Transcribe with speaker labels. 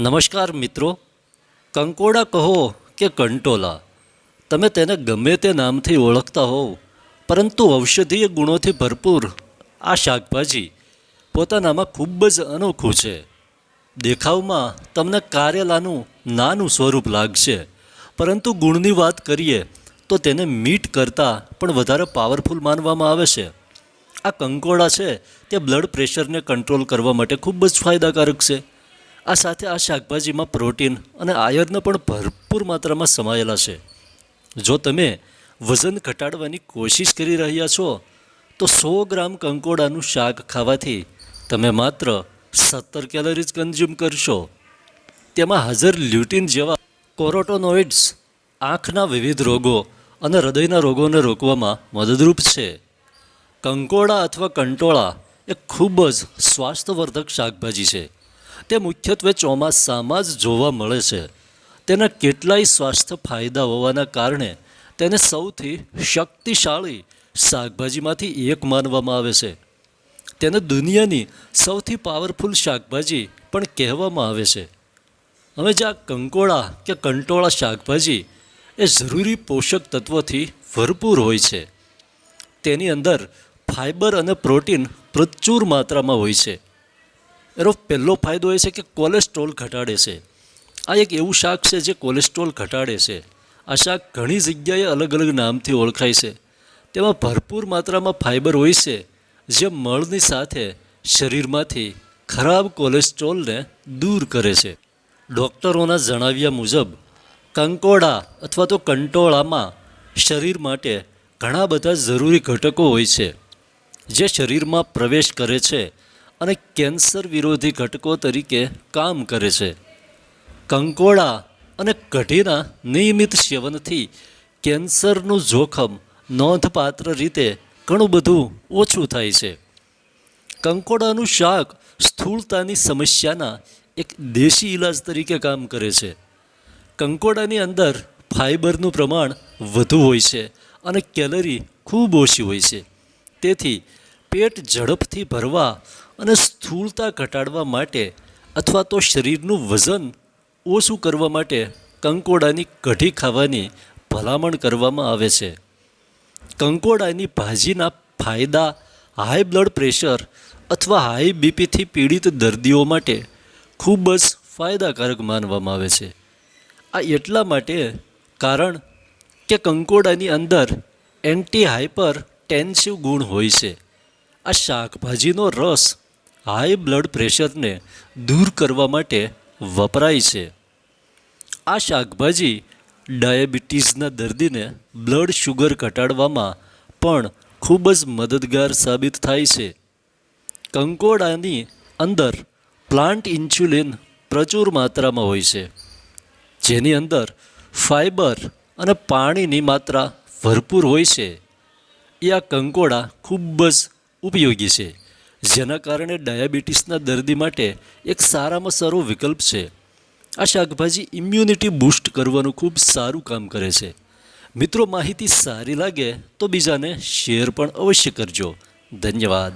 Speaker 1: નમસ્કાર મિત્રો. કંકોડા કહો કે કંટોલા? તમે તેને ગમે તે નામથી ઓળખતા હોવ, પરંતુ ઔષધીય ગુણોથી ભરપૂર આ શાકભાજી પોતાનામાં ખૂબ જ અનોખું છે. દેખાવમાં તમને કારેલાનું નાનું સ્વરૂપ લાગશે, પરંતુ ગુણની વાત કરીએ તો તેને મીટ કરતાં પણ વધારે પાવરફુલ માનવામાં આવે છે. આ કંકોડા છે તે બ્લડ પ્રેશરને કંટ્રોલ કરવા માટે ખૂબ જ ફાયદાકારક છે. આ સાથે આ શાકભાજીમાં પ્રોટીન અને આયર્ન પણ ભરપૂર માત્રામાં સમાયેલા છે. જો તમે વજન ઘટાડવાની કોશિશ કરી રહ્યા છો, તો સો ગ્રામ કંકોડાનું શાક ખાવાથી તમે માત્ર સત્તર કેલરીઝ કન્ઝ્યુમ કરશો. તેમાં હાજર લ્યુટિન જેવા કોરોટોનોઇડ્સ આંખના વિવિધ રોગો અને હૃદયના રોગોને રોકવામાં મદદરૂપ છે. કંકોડા અથવા કંટોળા એ ખૂબ જ સ્વાસ્થ્યવર્ધક શાકભાજી છે. તે મુખ્યત્વે ચોમાસામાં જ જોવા મળે છે. તેના કેટલાય સ્વાસ્થ્ય ફાયદા હોવાના કારણે તેને સૌથી શક્તિશાળી શાકભાજીમાંથી એક માનવામાં આવે છે. તેને દુનિયાની સૌથી પાવરફુલ શાકભાજી પણ કહેવામાં આવે છે. હવે જે આ કંકોળા કે કંટોળા શાકભાજી એ જરૂરી પોષક તત્વોથી ભરપૂર હોય છે. તેની અંદર ફાઇબર અને પ્રોટીન પ્રચુર માત્રામાં હોય છે. એનો પહેલો ફાયદો એ છે કે કોલેસ્ટ્રોલ ઘટાડે છે. આ એક એવું શાક છે જે કોલેસ્ટ્રોલ ઘટાડે છે. આ શાક ઘણી જગ્યાએ અલગ અલગ નામથી ઓળખાય છે. તેમાં ભરપૂર માત્રામાં ફાઇબર હોય છે, જે મળની સાથે શરીરમાંથી ખરાબ કોલેસ્ટ્રોલને દૂર કરે છે. ડૉક્ટરોના જણાવ્યા મુજબ, કંકોડા અથવા તો કંટોળામાં શરીર માટે ઘણા બધા જરૂરી ઘટકો હોય છે, જે શરીરમાં પ્રવેશ કરે છે અને કેન્સર વિરોધી ઘટકો તરીકે કામ કરે છે. કંકોડા અને કઢીના નિયમિત સેવનથી કેન્સરનું જોખમ નોંધપાત્ર રીતે ઘણું બધું ઓછું થાય છે. કંકોડાનું શાક સ્થૂળતાની સમસ્યાના એક દેશી ઇલાજ તરીકે કામ કરે છે. કંકોડાની અંદર ફાઇબરનું પ્રમાણ વધુ હોય છે અને કેલરી ખૂબ ઓછી હોય છે. તેથી પેટ ઝડપથી ભરવા અને સ્થૂળતા ઘટાડવા માટે અથવા તો શરીરનું વજન ઓછું કરવા માટે કંકોડાની કઢી ખાવાની ભલામણ કરવામાં આવે છે. કંકોડાની ભાજીના ફાયદા હાઈ બ્લડ પ્રેશર અથવા હાઈ બીપીથી પીડિત દર્દીઓ માટે ખૂબ જ ફાયદાકારક માનવામાં આવે છે. આ એટલા માટે કારણ કે કંકોડાની અંદર એન્ટી હાઇપર ટેન્સિવ ગુણ હોય છે. આ શાકભાજીનો રસ હાઈ બ્લડ પ્રેશરને દૂર કરવા માટે વપરાય છે. આ શાકભાજી ડાયાબિટીસના દર્દીને બ્લડ શુગર ઘટાડવામાં પણ ખૂબ જ મદદગાર સાબિત થાય છે. કંકોડાની અંદર પ્લાન્ટ ઇન્સ્યુલિન પ્રચુર માત્રામાં હોય છે, જેની અંદર ફાઇબર અને પાણીની માત્રા ભરપૂર હોય છે. એ આ કંકોડા ખૂબ જ ઉપયોગી છે. જેના કારણે ડાયાબિટીસના દર્દી માટે એક સારામાં સારો વિકલ્પ છે. આ શાકભાજી ઇમ્યુનિટી બૂસ્ટ કરવાનું ખૂબ સારું કામ કરે છે. મિત્રો, માહિતી સારી લાગે તો બીજાને શેર પણ અવશ્ય કરજો. ધન્યવાદ.